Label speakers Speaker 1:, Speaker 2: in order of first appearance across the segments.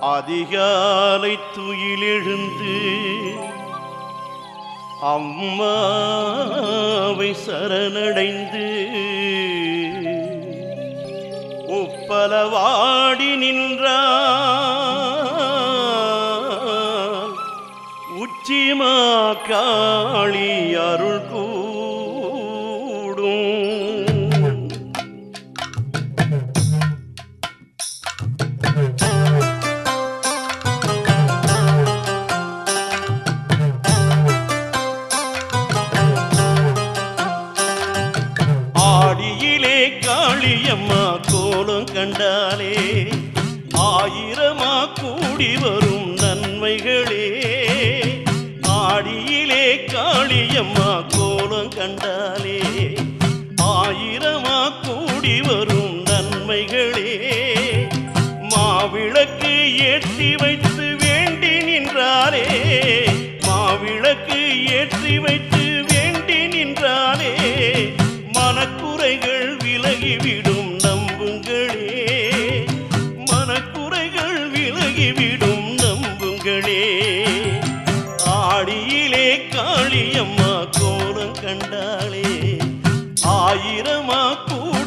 Speaker 1: அதிகாலை துயிலெழுந்து அம்மாவை சரணடைந்து உப்பலவாடி நின்றார். உச்சிமா காளி அருள் கூடும். காளியம்மா கோலம் கண்டாலே ஆயிரமா கூடி வரும் நன்மைகளே. ஆடியிலே காளியம்மா கோலம் கண்டாலே ஆயிரமா கூடி வரும் நன்மைகளே. மாவிளக்கு ஏற்றி வைத்து வேண்டி நின்றாரே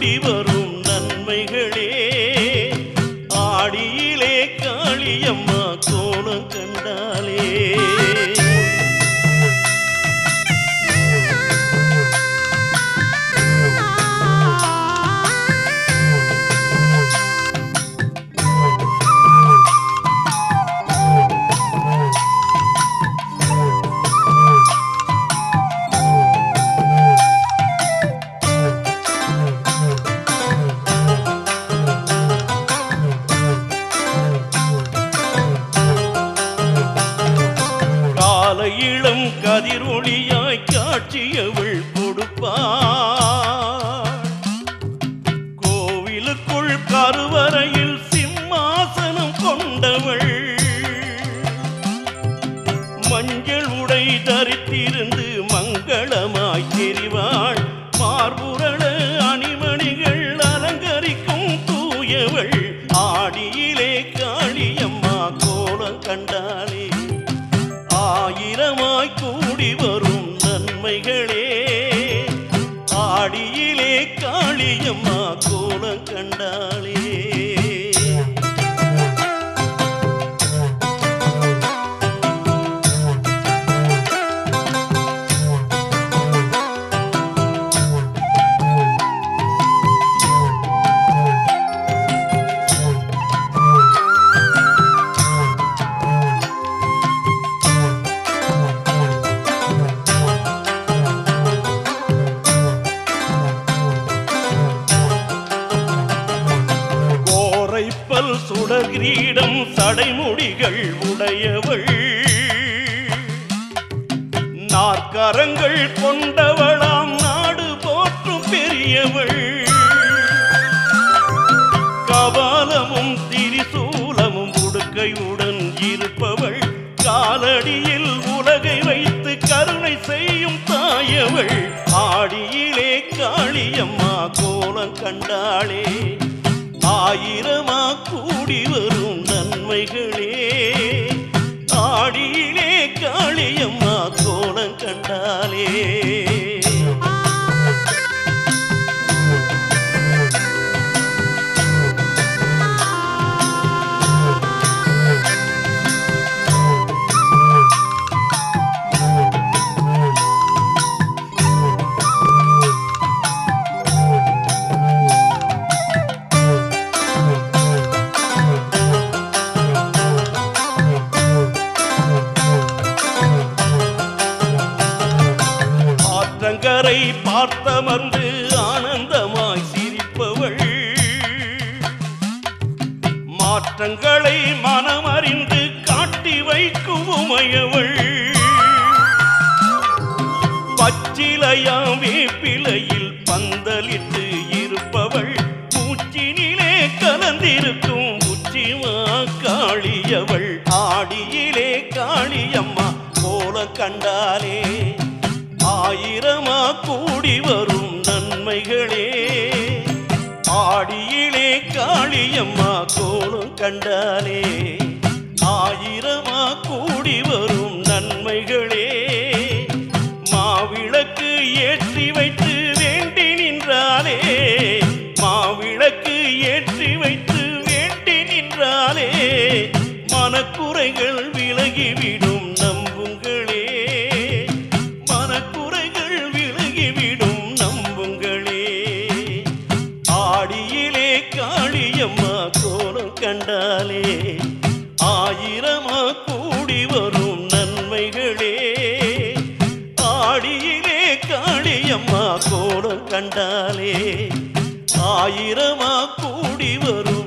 Speaker 1: கூடி கதிரொளியாய் காட்சியவள் கொடுப்பாள். கோவிலுக்குள் கருவறையில் சிம்மாசனம் கொண்டவள். மஞ்சள் உடை தரித்திருந்து மங்களமாய் தெரிவாள். மார்புரள அணிமணிகள் அலங்கரிக்கும் தூயவள். ஆடியிலே காளியம்மா கோலம் கண்டாளே. ஆயிரமாய் கூடி வரும் நன்மைகளே. ஆடியிலே காளியம்மா கோலம் கண்டாளே. கிரீடம் சடைமுடிகள் உடையவள். நாற்கரங்கள் கொண்டவளாம் நாடு போற்றும் பெரியவள். கபாலமும் திரிசூலமும் உடுக்கையுடன் இருப்பவள். காலடியில் உலகை வைத்து கருணை செய்யும் தாயவள். ஆடியிலே காளியம்மா கோலம் கண்டாளே. கூடி வரும். ஆற்றங்கரை பார்த்தமர்ந்து ஆனந்தமாய் சிரிப்பவள். மாற்றங்களை மனமறிந்து காட்டி வைக்கும் உமையவள். பச்சிலையாம் வேப்பிலையில் பந்தலிட்டு இருப்பவள். மூச்சினிலே கலந்திருக்கும் உச்சிமா காளியவள். ஆடியிலே காளியம்மா போல கண்டாலே ஆயிரமா கூடி வரும் நன்மைகளே. ஆடியிலே காளியம்மா கோலம் கண்டாலே. ஆயிரமா கூடி வரும் நன்மைகளே. மாவிளக்கு ஏற்றி வைத்து கண்டாலே ஆயிரமா கூடி வரும் நன்மைகளே. ஆடியிலே காளியம்மா கோலம் கண்டாலே ஆயிரமா கூடி வரும்